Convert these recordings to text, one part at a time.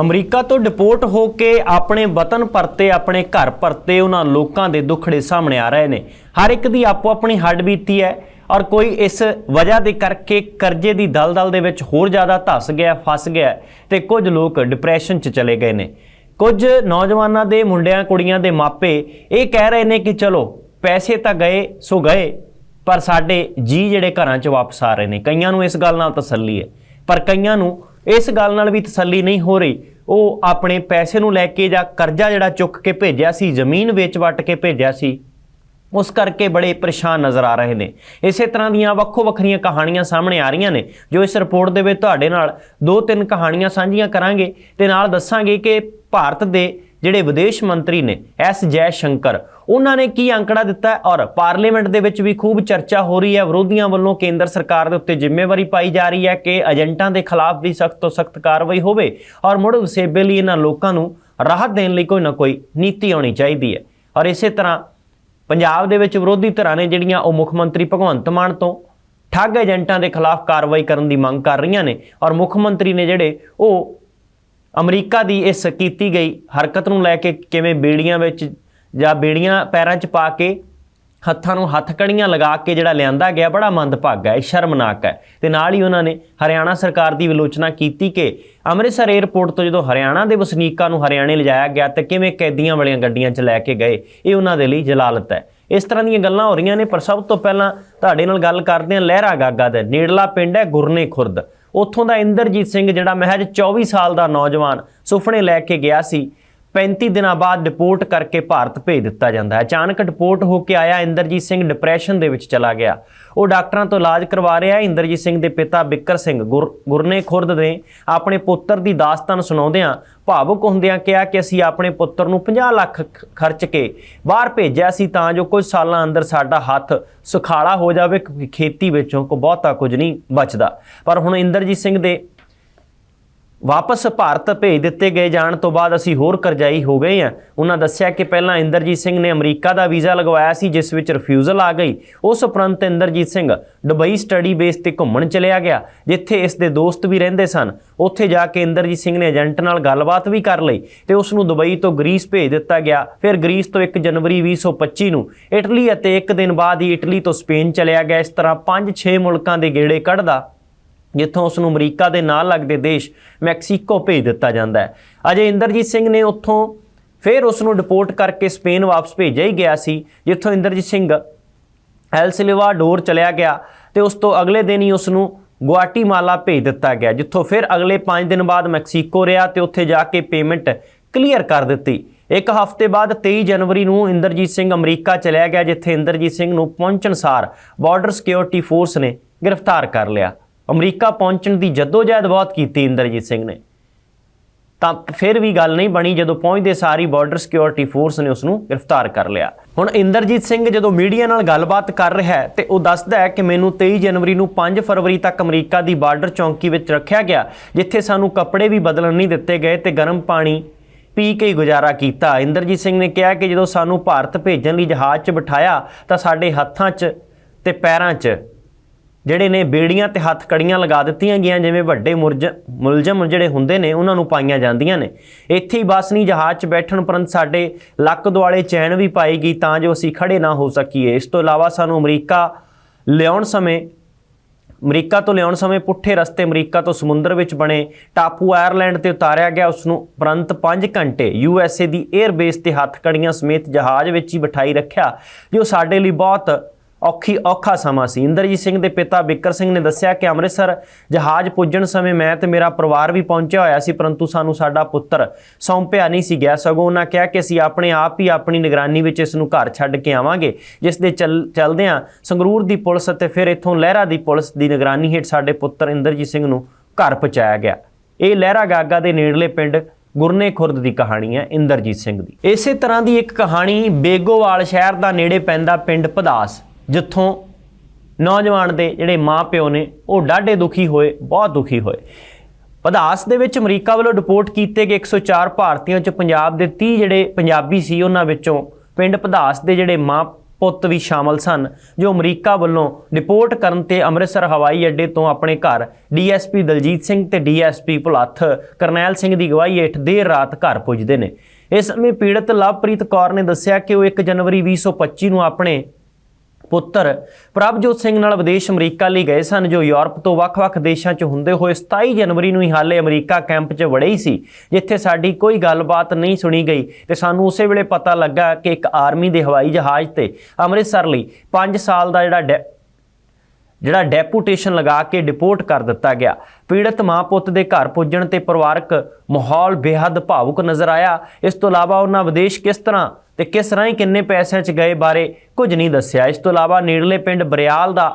America ਤੋਂ deport ਹੋ ਕੇ ਆਪਣੇ ਵਤਨ ਪਰਤੇ, ਆਪਣੇ ਘਰ ਪਰਤੇ, ਉਹਨਾਂ ਲੋਕਾਂ ਦੇ ਦੁੱਖੜੇ ਸਾਹਮਣੇ ਆ ਰਹੇ ਨੇ। ਹਰ ਇੱਕ ਦੀ ਆਪੋ ਆਪਣੀ ਹੱਡ ਬੀਤੀ ਹੈ ਔਰ ਕੋਈ ਇਸ ਵਜ੍ਹਾ ਦੇ ਕਰਕੇ ਕਰਜ਼ੇ ਦੀ ਦਲਦਲ ਦੇ ਵਿੱਚ ਹੋਰ ਜ਼ਿਆਦਾ ਧਸ ਗਿਆ, ਫਸ ਗਿਆ ਤੇ ਕੁਝ ਲੋਕ ਡਿਪਰੈਸ਼ਨ 'ਚ ਚਲੇ ਗਏ ਨੇ। ਕੁਝ ਨੌਜਵਾਨਾਂ ਦੇ ਮੁੰਡਿਆਂ, ਕੁੜੀਆਂ ਦੇ ਮਾਪੇ ਇਹ ਕਹਿ ਰਹੇ ਨੇ ਕਿ ਚਲੋ, ਪੈਸੇ ਤਾਂ ਗਏ, ਸੋ ਗਏ, ਪਰ ਸਾਡੇ ਜੀ ਜਿਹੜੇ ਘਰਾਂ 'ਚ ਵਾਪਸ ਆ ਰਹੇ ਨੇ। ਕਈਆਂ ਨੂੰ ਇਸ ਗੱਲ ਨਾਲ ਤਸੱਲੀ ਹੈ, ਪਰ ਕਈਆਂ ਨੂੰ ਇਸ ਗੱਲ ਨਾਲ ਵੀ ਤਸੱਲੀ ਨਹੀਂ ਹੋ ਰਹੀ। ਉਹ ਆਪਣੇ ਪੈਸੇ ਨੂੰ ਲੈ ਕੇ ਜਾਂ ਕਰਜ਼ਾ ਜਿਹੜਾ ਚੁੱਕ ਕੇ ਭੇਜਿਆ ਸੀ, ਜ਼ਮੀਨ ਵੇਚ ਵਟ ਕੇ ਭੇਜਿਆ ਸੀ, ਉਸ ਕਰਕੇ ਬੜੇ ਪਰੇਸ਼ਾਨ ਨਜ਼ਰ ਆ ਰਹੇ ਨੇ। ਇਸੇ ਤਰ੍ਹਾਂ ਦੀਆਂ ਵੱਖੋ ਵੱਖਰੀਆਂ ਕਹਾਣੀਆਂ ਸਾਹਮਣੇ ਆ ਰਹੀਆਂ ਨੇ, ਜੋ ਇਸ ਰਿਪੋਰਟ ਦੇ ਵਿੱਚ ਤੁਹਾਡੇ ਨਾਲ ਦੋ ਤਿੰਨ ਕਹਾਣੀਆਂ ਸਾਂਝੀਆਂ ਕਰਾਂਗੇ ਤੇ ਨਾਲ ਦੱਸਾਂਗੇ ਕਿ ਭਾਰਤ ਦੇ ਜਿਹੜੇ ਵਿਦੇਸ਼ ਮੰਤਰੀ ਨੇ, ਐਸ ਜੈ ਸ਼ੰਕਰ ਉਹਨਾਂ ਨੇ ਕੀ ਅੰਕੜਾ ਦਿੱਤਾ ਔਰ ਪਾਰਲੀਮੈਂਟ ਦੇ ਵਿੱਚ ਵੀ ਖੂਬ ਚਰਚਾ ਹੋ ਰਹੀ ਹੈ। ਵਿਰੋਧੀਆਂ ਵੱਲੋਂ ਕੇਂਦਰ ਸਰਕਾਰ ਦੇ ਉੱਤੇ ਜ਼ਿੰਮੇਵਾਰੀ ਪਾਈ ਜਾ ਰਹੀ ਹੈ ਕਿ ਏਜੰਟਾਂ ਦੇ ਖਿਲਾਫ ਵੀ ਸਖਤ ਤੋਂ ਸਖਤ ਕਾਰਵਾਈ ਹੋਵੇ ਔਰ ਮੁੜ ਵਸੇਬੇ ਲਈ ਇਹਨਾਂ ਲੋਕਾਂ ਨੂੰ ਰਾਹਤ ਦੇਣ ਲਈ ਕੋਈ ਨਾ ਕੋਈ ਨੀਤੀ ਆਉਣੀ ਚਾਹੀਦੀ ਹੈ। ਔਰ ਇਸੇ ਤਰ੍ਹਾਂ ਪੰਜਾਬ ਦੇ ਵਿੱਚ ਵਿਰੋਧੀ ਧਿਰਾਂ ਨੇ ਜਿਹੜੀਆਂ ਉਹ ਮੁੱਖ ਮੰਤਰੀ ਭਗਵੰਤ ਮਾਨ ਤੋਂ ਠੱਗ ਏਜੰਟਾਂ ਦੇ ਖਿਲਾਫ ਕਾਰਵਾਈ ਕਰਨ ਦੀ ਮੰਗ ਕਰ ਰਹੀਆਂ ਨੇ ਔਰ ਮੁੱਖ ਮੰਤਰੀ ਨੇ ਜਿਹੜੇ ਉਹ ਅਮਰੀਕਾ ਦੀ ਇਸ ਕੀਤੀ ਗਈ ਹਰਕਤ ਨੂੰ ਲੈ ਕੇ ਕਿਵੇਂ ਬੇੜੀਆਂ ਵਿੱਚ ਜਾਂ ਬੇੜੀਆਂ ਪੈਰਾਂ 'ਚ ਪਾ ਕੇ ਹੱਥਾਂ ਨੂੰ ਹੱਥਕੜੀਆਂ ਲਗਾ ਕੇ ਜਿਹੜਾ ਲਿਆਂਦਾ ਗਿਆ, ਬੜਾ ਮੰਦਭਾਗਾ ਹੈ ਸ਼ਰਮਨਾਕ ਹੈ। ਤੇ ਨਾਲ ਹੀ ਉਹਨਾਂ ਨੇ ਹਰਿਆਣਾ ਸਰਕਾਰ ਦੀ ਵਿਲੋਚਨਾ ਕੀਤੀ ਕਿ ਅੰਮ੍ਰਿਤਸਰ 에ਅਰਪੋਰਟ ਤੋਂ ਜਦੋਂ ਹਰਿਆਣਾ ਦੇ ਵਸਨੀਕਾਂ ਨੂੰ ਹਰਿਆਣੇ ਲਿਜਾਇਆ ਗਿਆ, ਤੇ ਕਿਵੇਂ ਕੈਦੀਆਂ ਵਾਲੀਆਂ ਗੱਡੀਆਂ 'ਚ ਲੈ ਕੇ ਗਏ, ਇਹ ਉਹਨਾਂ ਦੇ ਲਈ ਜਲਾਲਤ ਹੈ। ਇਸ ਤਰ੍ਹਾਂ ਦੀਆਂ ਗੱਲਾਂ ਹੋ ਰਹੀਆਂ ਨੇ, ਪਰ ਸਭ ਤੋਂ ਪਹਿਲਾਂ ਤੁਹਾਡੇ ਨਾਲ ਗੱਲ ਕਰਦੇ ਹਾਂ ਲਹਿਰਾ ਗਾਗਾ ਦੇ, ਨੇੜਲਾ ਪਿੰਡ ਹੈ ਗੁਰਨੇ ਖੁਰਦ। ਉੱਥੋਂ ਦਾ ਇੰਦਰਜੀਤ ਸਿੰਘ, ਜਿਹੜਾ ਮਹਿਜ 24 ਸਾਲ ਦਾ ਨੌਜਵਾਨ ਸੁਫਨੇ ਲੈ ਕੇ ਗਿਆ ਸੀ 35 ਦਿਨਾਂ ਬਾਅਦ ਡਿਪੋਰਟ ਕਰਕੇ ਭਾਰਤ ਭੇਜ ਦਿੱਤਾ ਜਾਂਦਾ ਹੈ। ਅਚਾਨਕ ਡਿਪੋਰਟ ਹੋ ਕੇ ਆਇਆ ਇੰਦਰਜੀਤ ਸਿੰਘ ਡਿਪਰੈਸ਼ਨ ਦੇ ਵਿੱਚ ਚਲਾ ਗਿਆ। ਉਹ ਡਾਕਟਰਾਂ ਤੋਂ ਇਲਾਜ ਕਰਵਾ ਰਿਹਾ ਇੰਦਰਜੀਤ ਸਿੰਘ ਦੇ ਪਿਤਾ ਬਿੱਕਰ ਸਿੰਘ ਗੁਰ- ਗੁਰਨੇ ਖੁਰਦ ਨੇ ਆਪਣੇ ਪੁੱਤਰ ਦੀ ਦਾਸਤਾਨ ਸੁਣਾਉਂਦਿਆਂ ਭਾਵੁਕ ਹੁੰਦਿਆਂ ਕਿਹਾ ਕਿ ਅਸੀਂ ਆਪਣੇ ਪੁੱਤਰ ਨੂੰ 50 ਲੱਖ ਖਰਚ ਕੇ ਬਾਹਰ ਭੇਜਿਆ ਸੀ ਤਾਂ ਜੋ ਕੁਝ ਸਾਲਾਂ ਅੰਦਰ ਸਾਡਾ ਹੱਥ ਸੁਖਾਲਾ ਹੋ ਜਾਵੇ ਕਿਉਂਕਿ ਖੇਤੀ ਵਿੱਚੋਂ ਕੋ ਬਹੁਤਾ ਕੁਝ ਨਹੀਂ ਬਚਦਾ। ਪਰ ਹੁਣ ਇੰਦਰਜੀਤ ਸਿੰਘ ਦੇ ਵਾਪਸ ਭਾਰਤ ਭੇਜ ਦਿੱਤੇ ਗਏ ਜਾਣ ਤੋਂ ਬਾਅਦ ਅਸੀਂ ਹੋਰ ਕਰਜ਼ਾਈ ਹੋ ਗਏ ਹਾਂ। ਉਹਨਾਂ ਦੱਸਿਆ ਕਿ ਪਹਿਲਾਂ ਇੰਦਰਜੀਤ ਸਿੰਘ ਨੇ ਅਮਰੀਕਾ ਦਾ ਵੀਜ਼ਾ ਲਗਵਾਇਆ ਸੀ, ਜਿਸ ਵਿੱਚ ਰਿਫਿਊਜ਼ਲ ਆ ਗਈ। ਉਸ ਉਪਰੰਤ Inderjit Singh Dubai study base ਤੇ ਘੁੰਮਣ ਚਲਿਆ ਗਿਆ, ਜਿੱਥੇ ਇਸ ਦੇ ਦੋਸਤ ਵੀ ਰਹਿੰਦੇ ਸਨ। ਉੱਥੇ ਜਾ ਕੇ ਇੰਦਰਜੀਤ ਸਿੰਘ ਨੇ ਏਜੰਟ ਨਾਲ ਗੱਲਬਾਤ ਵੀ ਕਰ ਲਈ ਤੇ ਉਸ ਨੂੰ ਦੁਬਈ ਤੋਂ ਗ੍ਰੀਸ ਭੇਜ ਦਿੱਤਾ ਗਿਆ। ਫਿਰ ਗ੍ਰੀਸ ਤੋਂ 1 ਜਨਵਰੀ 2025 ਨੂੰ ਇਟਲੀ ਅਤੇ ਇੱਕ ਦਿਨ ਬਾਅਦ ਹੀ ਇਟਲੀ ਤੋਂ ਸਪੇਨ ਚਲਿਆ ਗਿਆ। ਇਸ ਤਰ੍ਹਾਂ 5-6 ਮੁਲਕਾਂ ਦੇ ਗੇੜੇ ਕੱਢਦਾ ਜਿੱਥੋਂ ਉਸ ਨੂੰ ਅਮਰੀਕਾ ਦੇ ਨਾਲ ਲੱਗਦੇ ਦੇਸ਼ ਮੈਕਸੀਕੋ ਭੇਜ ਦਿੱਤਾ ਜਾਂਦਾ ਹੈ। ਅਜੇ ਇੰਦਰਜੀਤ ਸਿੰਘ ਨੇ ਉੱਥੋਂ ਫਿਰ ਉਸ ਨੂੰ ਡਿਪੋਰਟ ਕਰਕੇ ਸਪੇਨ ਵਾਪਸ ਭੇਜਿਆ ਹੀ ਗਿਆ ਸੀ, ਜਿੱਥੋਂ ਇੰਦਰਜੀਤ ਸਿੰਘ ਐਲ ਸਿਲਵਾਡੋਰ ਚਲਿਆ ਗਿਆ ਤੇ ਉਸ ਤੋਂ ਅਗਲੇ ਦਿਨ ਹੀ ਉਸ ਨੂੰ ਗੁਆਟੀਮਾਲਾ ਭੇਜ ਦਿੱਤਾ ਗਿਆ, ਜਿੱਥੋਂ ਫਿਰ ਅਗਲੇ 5 ਦਿਨ ਬਾਅਦ ਮੈਕਸੀਕੋ ਰਿਹਾ ਤੇ ਉੱਥੇ ਜਾ ਕੇ ਪੇਮੈਂਟ ਕਲੀਅਰ ਕਰ ਦਿੱਤੀ। ਇੱਕ ਹਫ਼ਤੇ ਬਾਅਦ 23 ਜਨਵਰੀ ਨੂੰ ਇੰਦਰਜੀਤ ਸਿੰਘ ਅਮਰੀਕਾ ਚਲਿਆ ਗਿਆ, ਜਿੱਥੇ ਇੰਦਰਜੀਤ ਸਿੰਘ ਨੂੰ ਪਹੁੰਚਣ ਸਾਰ ਬਾਰਡਰ ਸਿਕਿਉਰਿਟੀ ਫੋਰਸ ਨੇ ਗ੍ਰਿਫਤਾਰ ਕਰ ਲਿਆ। ਅਮਰੀਕਾ ਪਹੁੰਚਣ ਦੀ ਜਦੋਜਹਿਦ ਬਹੁਤ ਕੀਤੀ ਇੰਦਰਜੀਤ ਸਿੰਘ ਨੇ। ਤਾਂ ਫਿਰ ਵੀ ਗੱਲ ਨਹੀਂ ਬਣੀ ਜਦੋਂ ਪਹੁੰਚਦੇ ਸਾਰੀ ਬਾਰਡਰ ਸਿਕਿਉਰਿਟੀ ਫੋਰਸ ਨੇ ਉਸ ਨੂੰ ਗ੍ਰਿਫਤਾਰ ਕਰ ਲਿਆ। ਹੁਣ ਇੰਦਰਜੀਤ ਸਿੰਘ ਜਦੋਂ ਮੀਡੀਆ ਨਾਲ ਗੱਲਬਾਤ ਕਰ ਰਿਹਾ ਹੈ ਤੇ ਉਹ ਦੱਸਦਾ ਹੈ ਕਿ ਮੈਨੂੰ 23 ਜਨਵਰੀ ਨੂੰ 5 ਫਰਵਰੀ ਤੱਕ ਅਮਰੀਕਾ ਦੀ ਬਾਰਡਰ ਚੌਂਕੀ ਵਿੱਚ ਰੱਖਿਆ ਗਿਆ, ਜਿੱਥੇ ਸਾਨੂੰ ਕੱਪੜੇ ਵੀ ਬਦਲਣ ਨਹੀਂ ਦਿੱਤੇ ਗਏ ਤੇ ਗਰਮ ਪਾਣੀ ਪੀ ਕੇ ਹੀ ਗੁਜ਼ਾਰਾ ਕੀਤਾ। ਇੰਦਰਜੀਤ ਸਿੰਘ ਨੇ ਕਿਹਾ ਕਿ ਜਦੋਂ ਸਾਨੂੰ ਭਾਰਤ ਭੇਜਣ ਲਈ ਜਹਾਜ਼ 'ਚ ਬਿਠਾਇਆ ਤਾਂ ਸਾਡੇ ਹੱਥਾਂ 'ਚ ਤੇ ਪੈਰਾਂ 'ਚ ਜਿਹੜੇ ਨੇ ਬੇੜੀਆਂ ਤੇ ਹੱਥ ਕੜੀਆਂ ਲਗਾ ਦਿੱਤੀਆਂ ਗਈਆਂ, ਜਿਵੇਂ ਵੱਡੇ ਮੁਰਜ, ਮੁਲਜ਼ਮ ਜਿਹੜੇ ਹੁੰਦੇ ਨੇ, ਉਹਨਾਂ ਨੂੰ ਪਾਈਆਂ ਜਾਂਦੀਆਂ ਨੇ। ਇੱਥੇ ਹੀ ਬਸ ਨਹੀਂ, ਜਹਾਜ਼ 'ਚ ਬੈਠਣ ਉਪਰੰਤ ਸਾਡੇ ਲੱਕ ਦੁਆਲੇ ਚੈਨ ਵੀ ਪਾਈ ਗਈ ਤਾਂ ਜੋ ਅਸੀਂ ਖੜੇ ਨਾ ਹੋ ਸਕੀਏ। ਇਸ ਤੋਂ ਇਲਾਵਾ ਸਾਨੂੰ ਅਮਰੀਕਾ ਲਿਆਉਣ ਸਮੇਂ, ਅਮਰੀਕਾ ਤੋਂ ਲਿਆਉਣ ਸਮੇਂ ਪੁੱਠੇ ਰਸਤੇ ਅਮਰੀਕਾ ਤੋਂ ਸਮੁੰਦਰ ਵਿੱਚ ਬਣੇ ਟਾਪੂ ਆਇਰਲੈਂਡ ਤੇ ਉਤਾਰਿਆ ਗਿਆ। ਉਸ ਨੂੰ ਉਪਰੰਤ 5 ਘੰਟੇ ਯੂ ਐੱਸ ਏ ਦੀ 에ਅਰ ਬੇਸ ਤੇ ਹੱਥ ਕੜੀਆਂ ਸਮੇਤ ਜਹਾਜ਼ ਵਿੱਚ ਹੀ ਬਿਠਾਈ ਰੱਖਿਆ, ਜੋ ਸਾਡੇ ਲਈ ਬਹੁਤ ਔਖੀ ਔਖਾ ਸਮਾਂ ਸੀ। ਇੰਦਰਜੀਤ ਸਿੰਘ ਦੇ ਪਿਤਾ ਬਿੱਕਰ ਸਿੰਘ ਨੇ ਦੱਸਿਆ ਕਿ ਅੰਮ੍ਰਿਤਸਰ ਜਹਾਜ਼ ਪੁੱਜਣ ਸਮੇਂ ਮੈਂ ਤੇ ਮੇਰਾ ਪਰਿਵਾਰ ਵੀ ਪਹੁੰਚਿਆ ਹੋਇਆ ਸੀ, ਪਰੰਤੂ ਸਾਨੂੰ ਸਾਡਾ ਪੁੱਤਰ ਸੌਂਪਿਆ ਨਹੀਂ ਸੀ ਗਿਆ। ਸਗੋਂ ਉਹਨਾਂ ਕਿਹਾ ਕਿ ਅਸੀਂ ਆਪਣੇ ਆਪ ਹੀ ਆਪਣੀ ਨਿਗਰਾਨੀ ਵਿੱਚ ਇਸ ਨੂੰ ਘਰ ਛੱਡ ਕੇ ਆਵਾਂਗੇ, ਜਿਸ ਦੇ ਚੱਲ- ਚੱਲਦਿਆਂ ਸੰਗਰੂਰ ਦੀ ਪੁਲਿਸ ਅਤੇ ਫਿਰ ਇੱਥੋਂ ਲਹਿਰਾ ਦੀ ਪੁਲਿਸ ਦੀ ਨਿਗਰਾਨੀ ਹੇਠ ਸਾਡੇ ਪੁੱਤਰ ਇੰਦਰਜੀਤ ਸਿੰਘ ਨੂੰ ਘਰ ਪਹੁੰਚਾਇਆ ਗਿਆ। ਇਹ ਲਹਿਰਾ ਗਾਗਾ ਦੇ ਨੇੜਲੇ ਪਿੰਡ ਗੁਰਨੇ ਖੁਰਦ ਦੀ ਕਹਾਣੀ ਹੈ, ਇੰਦਰਜੀਤ ਸਿੰਘ ਦੀ। ਇਸੇ ਤਰ੍ਹਾਂ ਦੀ ਇੱਕ ਕਹਾਣੀ ਬੇਗੋਵਾਲ ਸ਼ਹਿਰ ਦਾ ਨੇੜੇ ਪੈਂਦਾ ਪਿੰਡ ਪਦਾਸ ਜਿੱਥੋਂ ਨੌਜਵਾਨ ਦੇ ਜਿਹੜੇ ਮਾਪਿਓ ਨੇ, ਉਹ ਡਾਢੇ ਦੁਖੀ ਹੋਏ, ਬਹੁਤ ਦੁਖੀ ਹੋਏ। ਪਦਾਸ ਦੇ ਵਿੱਚ ਅਮਰੀਕਾ ਵੱਲੋਂ ਡਿਪੋਰਟ ਕੀਤੇ ਗਏ 104 ਭਾਰਤੀਆਂ ਚ ਪੰਜਾਬ ਦੇ 30 ਜਿਹੜੇ ਪੰਜਾਬੀ ਸੀ, ਉਹਨਾਂ ਵਿੱਚੋਂ ਪਿੰਡ ਪਦਾਸ ਦੇ ਜਿਹੜੇ ਮਾਂ ਪੁੱਤ ਵੀ ਸ਼ਾਮਲ ਸਨ, ਜੋ ਅਮਰੀਕਾ ਵੱਲੋਂ ਡਿਪੋਰਟ ਕਰਨ ਤੇ ਅੰਮ੍ਰਿਤਸਰ ਹਵਾਈ ਅੱਡੇ ਤੋਂ ਆਪਣੇ ਘਰ ਡੀਐਸਪੀ ਦਲਜੀਤ ਸਿੰਘ ਤੇ ਡੀਐਸਪੀ ਭੁਲੱਥ ਕਰਨੈਲ ਸਿੰਘ ਦੀ ਗਵਾਹੀ ਹੇਠ ਦੇਰ ਰਾਤ ਘਰ ਪੁੱਜਦੇ ਨੇ। ਇਸ ਸਮੇਂ ਪੀੜਤ ਲਵਪ੍ਰੀਤ ਕੌਰ ਨੇ ਦੱਸਿਆ ਕਿ ਉਹ 1 ਜਨਵਰੀ 2025 ਨੂੰ ਆਪਣੇ ਪੁੱਤਰ। ਪ੍ਰਭਜੋਤ ਸਿੰਘ ਨਾਲ ਵਿਦੇਸ਼ ਅਮਰੀਕਾ ਲਈ ਗਏ ਸਨ, ਜੋ ਯੂਰਪ ਤੋਂ ਵੱਖ-ਵੱਖ ਦੇਸ਼ਾਂ 'ਚ ਹੁੰਦੇ ਹੋਏ 27 ਜਨਵਰੀ ਨੂੰ ਹੀ ਹਾਲੇ ਅਮਰੀਕਾ ਕੈਂਪ 'ਚ ਵੜੇ ਹੀ ਸੀ, ਜਿੱਥੇ ਸਾਡੀ ਕੋਈ ਗੱਲਬਾਤ ਨਹੀਂ ਸੁਣੀ ਗਈ ਤੇ ਸਾਨੂੰ ਉਸੇ ਵੇਲੇ ਪਤਾ ਲੱਗਾ ਕਿ ਇੱਕ ਆਰਮੀ ਦੇ ਹਵਾਈ ਜਹਾਜ਼ ਤੇ ਅੰਮ੍ਰਿਤਸਰ ਲਈ 5 ਸਾਲ ਦਾ ਜਿਹੜਾ ਡੈ- ਜਿਹੜਾ ਡੈਪੂਟੇਸ਼ਨ ਲਗਾ ਕੇ ਡਿਪੋਰਟ ਕਰ ਦਿੱਤਾ ਗਿਆ। ਪੀੜਤ ਮਾਂ ਪੁੱਤ ਦੇ ਘਰ ਪੁੱਜਣ ਤੇ ਪਰਿਵਾਰਕ ਮਾਹੌਲ ਬੇਹੱਦ ਭਾਵੁਕ ਨਜ਼ਰ ਆਇਆ। ਇਸ ਤੋਂ ਇਲਾਵਾ ਉਹਨਾਂ ਵਿਦੇਸ਼ ਕਿਸ ਤਰ੍ਹਾਂ ਤੇ ਕਿਸ ਰਾਹੀਂ ਕਿੰਨੇ ਪੈਸਿਆਂ 'ਚ ਗਏ ਬਾਰੇ ਕੁਝ ਨਹੀਂ ਦੱਸਿਆ। ਇਸ ਤੋਂ ਇਲਾਵਾ ਨੇੜਲੇ ਪਿੰਡ ਬਰਿਆਲ ਦਾ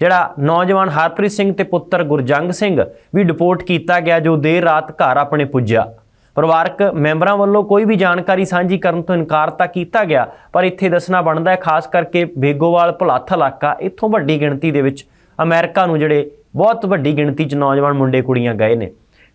ਜਿਹੜਾ ਨੌਜਵਾਨ ਹਰਪ੍ਰੀਤ ਸਿੰਘ ਤੇ ਪੁੱਤਰ ਗੁਰਜੰਗ ਸਿੰਘ ਵੀ ਡਿਪੋਰਟ ਕੀਤਾ ਗਿਆ, ਜੋ ਦੇਰ ਰਾਤ ਘਰ ਆਪਣੇ ਪੁੱਜਿਆ। ਪਰਿਵਾਰਕ ਮੈਂਬਰਾਂ ਵੱਲੋਂ ਕੋਈ ਵੀ ਜਾਣਕਾਰੀ ਸਾਂਝੀ ਕਰਨ ਤੋਂ ਇਨਕਾਰ ਤਾਂ ਕੀਤਾ ਗਿਆ, ਪਰ ਇੱਥੇ ਦੱਸਣਾ ਬਣਦਾ ਹੈ, ਖਾਸ ਕਰਕੇ ਬੇਗੋਵਾਲ ਭੁਲੱਥ ਇਲਾਕਾ, ਇੱਥੋਂ ਵੱਡੀ ਗਿਣਤੀ ਦੇ ਵਿੱਚ ਅਮਰੀਕਾ ਨੂੰ ਜਿਹੜੇ ਬਹੁਤ ਵੱਡੀ ਗਿਣਤੀ 'ਚ ਨੌਜਵਾਨ ਮੁੰਡੇ ਕੁੜੀਆਂ ਗਏ ਨੇ।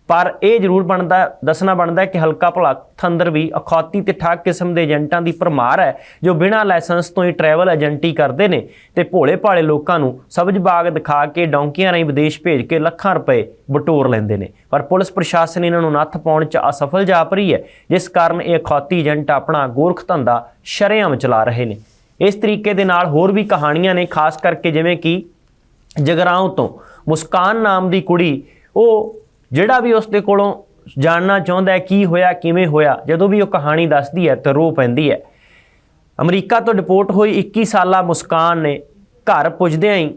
ਪਰ ਇਹ ਜ਼ਰੂਰ ਬਣਦਾ, ਦੱਸਣਾ ਬਣਦਾ ਕਿ ਹਲਕਾ ਭੁਲੱਥ ਥੰਦਰ ਵੀ ਅਖੌਤੀ ਤੇ ਠੱਗ ਕਿਸਮ ਦੇ ਏਜੰਟਾਂ ਦੀ ਭਰਮਾਰ ਹੈ, ਜੋ ਬਿਨਾਂ ਲਾਇਸੈਂਸ ਤੋਂ ਹੀ ਟਰੈਵਲ ਏਜੰਟੀ ਕਰਦੇ ਨੇ ਤੇ ਭੋਲੇ ਭਾਲੇ ਲੋਕਾਂ ਨੂੰ ਸਬਜ਼ ਬਾਗ ਦਿਖਾ ਕੇ ਡੌਂਕੀਆਂ ਰਾਹੀਂ ਵਿਦੇਸ਼ ਭੇਜ ਕੇ ਲੱਖਾਂ ਰੁਪਏ ਬਟੋਰ ਲੈਂਦੇ ਨੇ। ਪਰ ਪੁਲਿਸ ਪ੍ਰਸ਼ਾਸਨ ਇਹਨਾਂ ਨੂੰ ਨੱਥ ਪਾਉਣ 'ਚ ਅਸਫਲ ਜਾਪ ਰਹੀ ਹੈ, ਜਿਸ ਕਾਰਨ ਇਹ ਅਖੌਤੀ ਏਜੰਟ ਆਪਣਾ ਗੋਰਖ ਧੰਦਾ ਸ਼ਰੇਆਮ ਚਲਾ ਰਹੇ ਨੇ। ਇਸ ਤਰੀਕੇ ਦੇ ਨਾਲ ਹੋਰ ਵੀ ਕਹਾਣੀਆਂ ਨੇ, ਖਾਸ ਕਰਕੇ ਜਿਵੇਂ ਕਿ ਜਗਰਾਉਂ ਤੋਂ ਮੁਸਕਾਨ ਨਾਮ ਦੀ ਕੁੜੀ, ਉਹ ਜਿਹੜਾ ਵੀ ਉਸ ਦੇ ਕੋਲੋਂ ਜਾਣਨਾ ਚਾਹੁੰਦਾ ਹੈ ਕੀ ਹੋਇਆ, ਕਿਵੇਂ ਹੋਇਆ, ਜਦੋਂ ਵੀ ਉਹ ਕਹਾਣੀ ਦੱਸਦੀ ਹੈ ਤਾਂ ਰੋ ਪੈਂਦੀ ਹੈ। ਅਮਰੀਕਾ ਤੋਂ ਡਿਪੋਰਟ ਹੋਈ 21 ਸਾਲਾ ਮੁਸਕਾਨ ਨੇ ਘਰ ਪੁੱਜਦਿਆਂ ਹੀ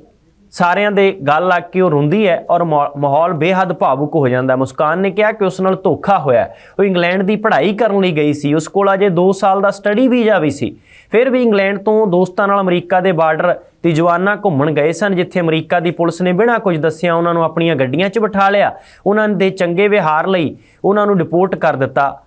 ਸਾਰਿਆਂ ਦੇ ਗੱਲ ਲੱਗ ਕੇ ਉਹ ਰੋਂਦੀ ਹੈ ਔਰ ਮਾ- ਮਾਹੌਲ ਬੇਹੱਦ ਭਾਵੁਕ ਹੋ ਜਾਂਦਾ ਮੁਸਕਾਨ ਨੇ ਕਿਹਾ ਕਿ ਉਸ ਨਾਲ ਧੋਖਾ ਹੋਇਆ ਉਹ ਇੰਗਲੈਂਡ ਦੀ ਪੜ੍ਹਾਈ ਕਰਨ ਲਈ ਗਈ ਸੀ। ਉਸ ਕੋਲ ਅਜੇ 2 ਸਾਲ ਦਾ ਸਟੱਡੀ ਵੀਜ਼ਾ ਵੀ ਸੀ। ਫਿਰ ਵੀ ਇੰਗਲੈਂਡ ਤੋਂ ਦੋਸਤਾਂ ਨਾਲ ਅਮਰੀਕਾ ਦੇ ਬਾਰਡਰ ਤੇ ਜਵਾਨਾਂ ਘੁੰਮਣ ਗਏ ਸਨ, ਜਿੱਥੇ ਅਮਰੀਕਾ ਦੀ ਪੁਲਿਸ ਨੇ ਬਿਨਾਂ ਕੁਝ ਦੱਸਿਆ ਉਹਨਾਂ ਨੂੰ ਆਪਣੀਆਂ ਗੱਡੀਆਂ 'ਚ ਬਿਠਾ ਲਿਆ। ਉਹਨਾਂ ਦੇ ਚੰਗੇ ਵਿਹਾਰ ਲਈ ਉਹਨਾਂ ਨੂੰ ਡਿਪੋਰਟ ਕਰ ਦਿੱਤਾ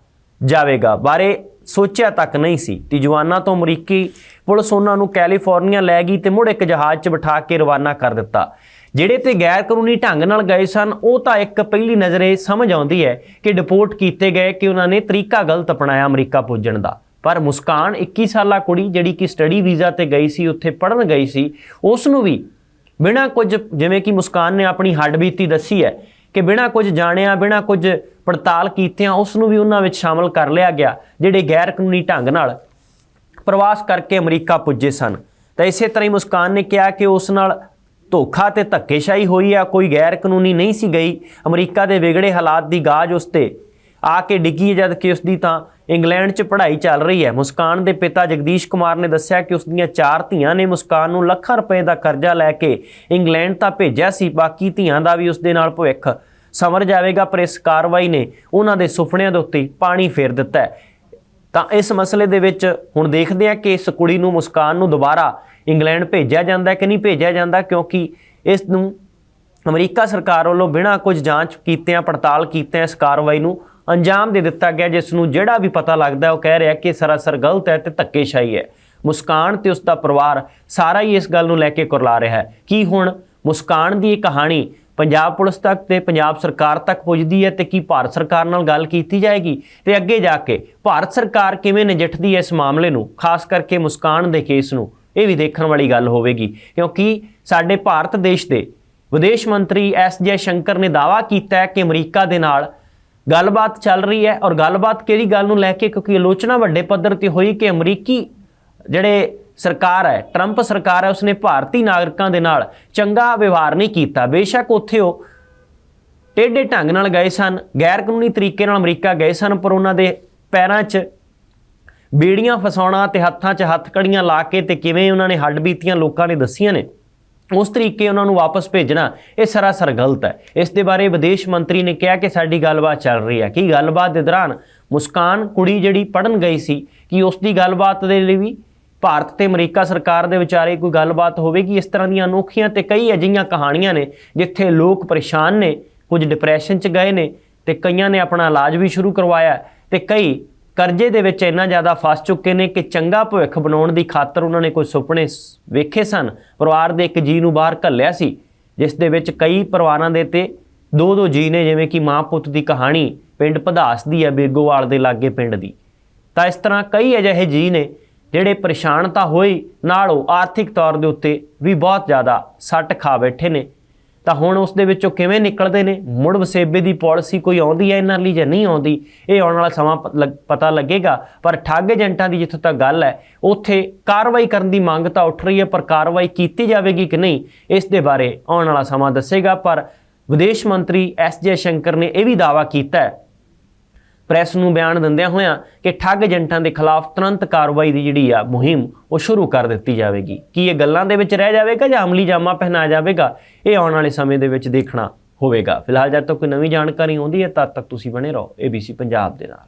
ਜਾਵੇਗਾ। ਬਾਰੇ ਸੋਚਿਆ ਤੱਕ ਨਹੀਂ ਸੀ। ਤਿਜਵਾਨਾ ਤੋਂ ਅਮਰੀਕੀ ਪੁਲਿਸ ਉਹਨਾਂ ਨੂੰ ਕੈਲੀਫੋਰਨੀਆ ਲੈ ਗਈ ਤੇ ਮੁੜ ਇੱਕ ਜਹਾਜ਼ 'ਚ ਬਿਠਾ ਕੇ ਰਵਾਨਾ ਕਰ ਦਿੱਤਾ। ਜਿਹੜੇ ਤੇ ਗੈਰ ਕਾਨੂੰਨੀ ਢੰਗ ਨਾਲ ਗਏ ਸਨ, ਉਹ ਤਾਂ ਇੱਕ ਪਹਿਲੀ ਨਜ਼ਰੇ ਸਮਝ ਆਉਂਦੀ ਹੈ ਕਿ ਡਿਪੋਰਟ ਕੀਤੇ ਗਏ ਕਿ ਉਹਨਾਂ ਨੇ ਤਰੀਕਾ ਗਲਤ ਅਪਣਾਇਆ ਅਮਰੀਕਾ ਪੁੱਜਣ ਦਾ। ਪਰ ਮੁਸਕਾਨ 21 ਸਾਲਾ ਕੁੜੀ ਜਿਹੜੀ ਕਿ ਸਟੱਡੀ ਵੀਜ਼ਾ ਤੇ ਗਈ ਸੀ, ਉੱਥੇ ਪੜ੍ਹਨ ਗਈ ਸੀ, ਉਸ ਨੂੰ ਵੀ ਬਿਨਾਂ ਕੁਝ, ਜਿਵੇਂ ਕਿ ਮੁਸਕਾਨ ਨੇ ਆਪਣੀ ਹੱਡਬੀਤੀ ਦੱਸੀ ਹੈ ਕਿ ਬਿਨਾਂ ਕੁਝ ਜਾਣਿਆ, ਬਿਨਾਂ ਕੁਝ ਪੜਤਾਲ ਕੀਤਿਆਂ ਉਸ ਨੂੰ ਵੀ ਉਹਨਾਂ ਵਿੱਚ ਸ਼ਾਮਲ ਕਰ ਲਿਆ ਗਿਆ, ਜਿਹੜੇ ਗੈਰ ਕਾਨੂੰਨੀ ਢੰਗ ਨਾਲ ਪ੍ਰਵਾਸ ਕਰਕੇ ਅਮਰੀਕਾ ਪੁੱਜੇ ਸਨ। ਤਾਂ ਇਸੇ ਤਰ੍ਹਾਂ ਹੀ ਮੁਸਕਾਨ ਨੇ ਕਿਹਾ ਕਿ ਉਸ ਨਾਲ ਧੋਖਾ ਤੇ ਧੱਕੇਸ਼ਾਹੀ ਹੋਈ ਆ, ਕੋਈ ਗੈਰ ਕਾਨੂੰਨੀ ਨਹੀਂ ਸੀ ਗਈ। ਅਮਰੀਕਾ ਦੇ ਵਿਗੜੇ ਹਾਲਾਤ ਦੀ ਗਾਜ ਉਸ ਤੇ ਆ ਕੇ ਡਿੱਗੀ ਜਦ ਕਿ ਉਸ ਦੀ ਤਾਂ ਇੰਗਲੈਂਡ 'ਚ ਪੜ੍ਹਾਈ ਚੱਲ ਰਹੀ ਹੈ। ਮੁਸਕਾਨ ਦੇ ਪਿਤਾ ਜਗਦੀਸ਼ ਕੁਮਾਰ ਨੇ ਦੱਸਿਆ ਕਿ ਉਸ ਦੀਆਂ ਚਾਰ ਧੀਆਂ ਨੇ ਮੁਸਕਾਨ ਨੂੰ ਲੱਖਾਂ ਰੁਪਏ ਦਾ ਕਰਜ਼ਾ ਲੈ ਕੇ ਇੰਗਲੈਂਡ ਤਾਂ ਭੇਜਿਆ ਸੀ, ਬਾਕੀ ਧੀਆਂ ਦਾ ਵੀ ਉਸ ਦੇ ਨਾਲ ਭਵਿੱਖ ਸਮਰ ਜਾਵੇਗਾ, ਪਰ ਇਸ ਕਾਰਵਾਈ ਨੇ ਉਹਨਾਂ ਦੇ ਸੁਪਨਿਆਂ ਦੇ ਉੱਤੇ ਪਾਣੀ ਫੇਰ ਦਿੱਤਾ ਹੈ। ਤਾਂ ਇਸ ਮਸਲੇ ਦੇ ਵਿੱਚ ਹੁਣ ਦੇਖਦੇ ਹਾਂ ਕਿ ਇਸ ਕੁੜੀ ਨੂੰ ਮੁਸਕਾਨ ਨੂੰ ਦੁਬਾਰਾ ਇੰਗਲੈਂਡ ਭੇਜਿਆ ਜਾਂਦਾ ਕਿ ਨਹੀਂ ਭੇਜਿਆ ਜਾਂਦਾ, ਕਿਉਂਕਿ ਇਸ ਨੂੰ ਅਮਰੀਕਾ ਸਰਕਾਰ ਵੱਲੋਂ ਬਿਨਾਂ ਕੁਝ ਜਾਂਚ ਕੀਤਿਆਂ ਪੜਤਾਲ ਕੀਤਿਆਂ ਇਸ ਕਾਰਵਾਈ ਨੂੰ ਅੰਜਾਮ ਦੇ ਦਿੱਤਾ ਗਿਆ, ਜਿਸ ਨੂੰ ਜਿਹੜਾ ਵੀ ਪਤਾ ਲੱਗਦਾ ਉਹ ਕਹਿ ਰਿਹਾ ਕਿ ਸਰਾਸਰ ਗਲਤ ਹੈ ਤੇ ਧੱਕੇਸ਼ਾਹੀ ਹੈ। ਮੁਸਕਾਨ ਤੇ ਉਸ ਦਾ ਪਰਿਵਾਰ ਸਾਰਾ ਹੀ ਇਸ ਗੱਲ ਨੂੰ ਲੈ ਕੇ ਕੁਰਲਾ ਰਿਹਾ ਹੈ ਕੀ ਹੁਣ ਮੁਸਕਾਨ ਦੀ ਇਹ ਕਹਾਣੀ ਪੰਜਾਬ ਪੁਲਿਸ ਤੱਕ ਤੇ ਪੰਜਾਬ ਸਰਕਾਰ ਤੱਕ ਪੁੱਜਦੀ ਹੈ ਤੇ ਕੀ ਭਾਰਤ ਸਰਕਾਰ ਨਾਲ ਗੱਲ ਕੀਤੀ ਜਾਏਗੀ? ਤੇ ਅੱਗੇ ਜਾ ਕੇ ਭਾਰਤ ਸਰਕਾਰ ਕਿਵੇਂ ਨਜਿੱਠਦੀ ਹੈ ਇਸ ਮਾਮਲੇ ਨੂੰ? ਖਾਸ ਕਰਕੇ ਮੁਸਕਾਨ ਦੇ ਕੇਸ ਨੂੰ। ਇਹ ਵੀ ਦੇਖਣ ਵਾਲੀ ਗੱਲ ਹੋਵੇਗੀ। ਕਿਉਂਕਿ ਸਾਡੇ ਭਾਰਤ ਦੇਸ਼ ਦੇ ਵਿਦੇਸ਼ ਮੰਤਰੀ ਐਸ ਜੈ ਸ਼ੰਕਰ ਨੇ ਦਾਅਵਾ ਕੀਤਾ ਹੈ ਕਿ ਅਮਰੀਕਾ ਦੇ ਨਾਲ ਗੱਲਬਾਤ ਚੱਲ ਰਹੀ ਹੈ। ਔਰ ਗੱਲਬਾਤ ਕਿਹੜੀ ਗੱਲ ਨੂੰ ਲੈ ਕੇ? ਕਿਉਂਕਿ ਆਲੋਚਨਾ ਵੱਡੇ ਪੱਧਰ ਤੇ ਹੋਈ ਕਿ ਅਮਰੀਕੀ ਜਿਹੜੇ ਸਰਕਾਰ ਹੈ ਟਰੰਪ ਸਰਕਾਰ ਹੈ, ਉਸਨੇ ਭਾਰਤੀ ਨਾਗਰਿਕਾਂ ਦੇ ਨਾਲ ਚੰਗਾ ਵਿਵਹਾਰ ਨਹੀਂ ਕੀਤਾ। ਬੇਸ਼ੱਕ ਉੱਥੇ ਉਹ ਟੇਢੇ ਢੰਗ ਨਾਲ ਗਏ ਸਨ ਗੈਰ ਕਾਨੂੰਨੀ ਤਰੀਕੇ ਨਾਲ ਅਮਰੀਕਾ ਗਏ ਸਨ, ਪਰ ਉਹਨਾਂ ਦੇ ਪੈਰਾਂ 'ਚ ਬੀੜੀਆਂ ਫਸਾਉਣਾ ਤੇ ਹੱਥਾਂ 'ਚ ਹੱਥ ਕੜੀਆਂ ਲਾ ਕੇ ਤੇ ਕਿਵੇਂ ਉਹਨਾਂ ਨੇ ਹੱਡ ਬੀਤੀਆਂ ਲੋਕਾਂ ਨੇ ਦੱਸੀਆਂ ਨੇ, ਉਸ ਤਰੀਕੇ ਉਹਨਾਂ ਨੂੰ ਵਾਪਸ ਭੇਜਣਾ ਇਹ ਸਰਾਸਰ ਗਲਤ ਹੈ। ਇਸ ਦੇ ਬਾਰੇ ਵਿਦੇਸ਼ ਮੰਤਰੀ ਨੇ ਕਿਹਾ ਕਿ ਸਾਡੀ ਗੱਲਬਾਤ ਚੱਲ ਰਹੀ ਹੈ ਕਿ ਗੱਲਬਾਤ ਦੇ ਦੌਰਾਨ ਮੁਸਕਾਨ ਕੁੜੀ ਜਿਹੜੀ ਪੜਨ ਗਈ ਸੀ, ਕਿ ਉਸ ਦੀ ਗੱਲਬਾਤ ਦੇ ਲਈ ਵੀ ਭਾਰਤ ਤੇ ਅਮਰੀਕਾ ਸਰਕਾਰ ਦੇ ਵਿਚਾਰੇ ਕੋਈ ਗੱਲਬਾਤ ਹੋਵੇਗੀ ਇਸ ਤਰ੍ਹਾਂ ਦੀਆਂ ਅਨੋਖੀਆਂ ਤੇ ਕਈ ਅਜਿਹੀਆਂ ਕਹਾਣੀਆਂ ਨੇ ਜਿੱਥੇ ਲੋਕ ਪਰੇਸ਼ਾਨ ਨੇ, ਕੁਝ ਡਿਪਰੈਸ਼ਨ 'ਚ ਗਏ ਨੇ ਤੇ ਕਈਆਂ ਨੇ ਆਪਣਾ ਇਲਾਜ ਵੀ ਸ਼ੁਰੂ ਕਰਵਾਇਆ ਹੈ ਤੇ ਕਈ ਕਰਜ਼ੇ ਦੇ ਵਿੱਚ ਇੰਨਾ ਜ਼ਿਆਦਾ ਫਸ ਚੁੱਕੇ ਨੇ ਕਿ ਚੰਗਾ ਭਵਿੱਖ ਬਣਾਉਣ ਦੀ ਖਾਤਰ ਉਹਨਾਂ ਨੇ ਕੋਈ ਸੁਪਨੇ ਵੇਖੇ ਸਨ। ਪਰਿਵਾਰ ਦੇ ਇੱਕ ਜੀ ਨੂੰ ਬਾਹਰ ਘੱਲਿਆ ਸੀ, ਜਿਸ ਦੇ ਵਿੱਚ ਕਈ ਪਰਿਵਾਰਾਂ ਦੇ ਤੇ ਦੋ ਦੋ ਜੀ ਨੇ, ਜਿਵੇਂ ਕਿ ਮਾਂ ਪੁੱਤ ਦੀ ਕਹਾਣੀ ਪਿੰਡ ਪਧਾਸ ਦੀ ਹੈ, ਬੇਗੋਵਾਲ ਦੇ ਲਾਗੇ ਪਿੰਡ ਦੀ। ਤਾਂ ਇਸ ਤਰ੍ਹਾਂ ਕਈ ਅਜਿਹੇ ਜੀ ਨੇ ਜਿਹੜੇ ਪਰੇਸ਼ਾਨ ਤਾਂ ਹੋਏ, ਨਾਲ ਉਹ ਆਰਥਿਕ ਤੌਰ ਦੇ ਉੱਤੇ ਵੀ ਬਹੁਤ ਜ਼ਿਆਦਾ ਸੱਟ ਖਾ ਬੈਠੇ ਨੇ। ਤਾਂ ਹੁਣ ਉਸ ਦੇ ਵਿੱਚੋਂ ਕਿਵੇਂ ਨਿਕਲਦੇ ਨੇ? ਮੁੜ ਵਸੇਬੇ ਦੀ ਪਾਲਿਸੀ ਕੋਈ ਆਉਂਦੀ ਹੈ ਇਹਨਾਂ ਲਈ ਜਾਂ ਨਹੀਂ ਆਉਂਦੀ? ਇਹ ਆਉਣ ਵਾਲਾ ਸਮਾਂ ਪ- ਲੱਗ- ਪਤਾ ਲੱਗੇਗਾ। ਪਰ ਠੱਗ ਏਜੰਟਾਂ ਦੀ ਜਿੱਥੋਂ ਤੱਕ ਗੱਲ ਹੈ, ਉੱਥੇ ਕਾਰਵਾਈ ਕਰਨ ਦੀ ਮੰਗ ਤਾਂ ਉੱਠ ਰਹੀ ਹੈ, ਪਰ ਕਾਰਵਾਈ ਕੀਤੀ ਜਾਵੇਗੀ ਕਿ ਨਹੀਂ, ਇਸ ਦੇ ਬਾਰੇ ਆਉਣ ਵਾਲਾ ਸਮਾਂ ਦੱਸੇਗਾ। ਪਰ ਵਿਦੇਸ਼ ਮੰਤਰੀ ਐਸ ਜੈ ਸ਼ੰਕਰ ਨੇ ਇਹ ਵੀ ਦਾਅਵਾ ਕੀਤਾ ਹੈ ਪ੍ਰੈਸ ਨੂੰ ਬਿਆਨ ਦਿੰਦਿਆਂ ਹੋਇਆਂ ਕਿ ਠੱਗ ਏਜੰਟਾਂ ਦੇ ਖਿਲਾਫ ਤੁਰੰਤ ਕਾਰਵਾਈ ਦੀ ਜਿਹੜੀ ਆ ਮੁਹਿੰਮ, ਉਹ ਸ਼ੁਰੂ ਕਰ ਦਿੱਤੀ ਜਾਵੇਗੀ। ਕੀ ਇਹ ਗੱਲਾਂ ਦੇ ਵਿੱਚ ਰਹਿ ਜਾਵੇਗਾ ਜਾਂ ਅਮਲੀ ਜਾਮਾ ਪਹਿਨਾਇਆ ਜਾਵੇਗਾ, ਇਹ ਆਉਣ ਵਾਲੇ ਸਮੇਂ ਦੇ ਵਿੱਚ ਦੇਖਣਾ ਹੋਵੇਗਾ। ਫਿਲਹਾਲ ਜਦ ਤੱਕ ਕੋਈ ਨਵੀਂ ਜਾਣਕਾਰੀ ਆਉਂਦੀ ਹੈ, ਤਦ ਤੱਕ ਤੁਸੀਂ ਬਣੇ ਰਹੋ ABC ਪੰਜਾਬ ਦੇ ਨਾਲ।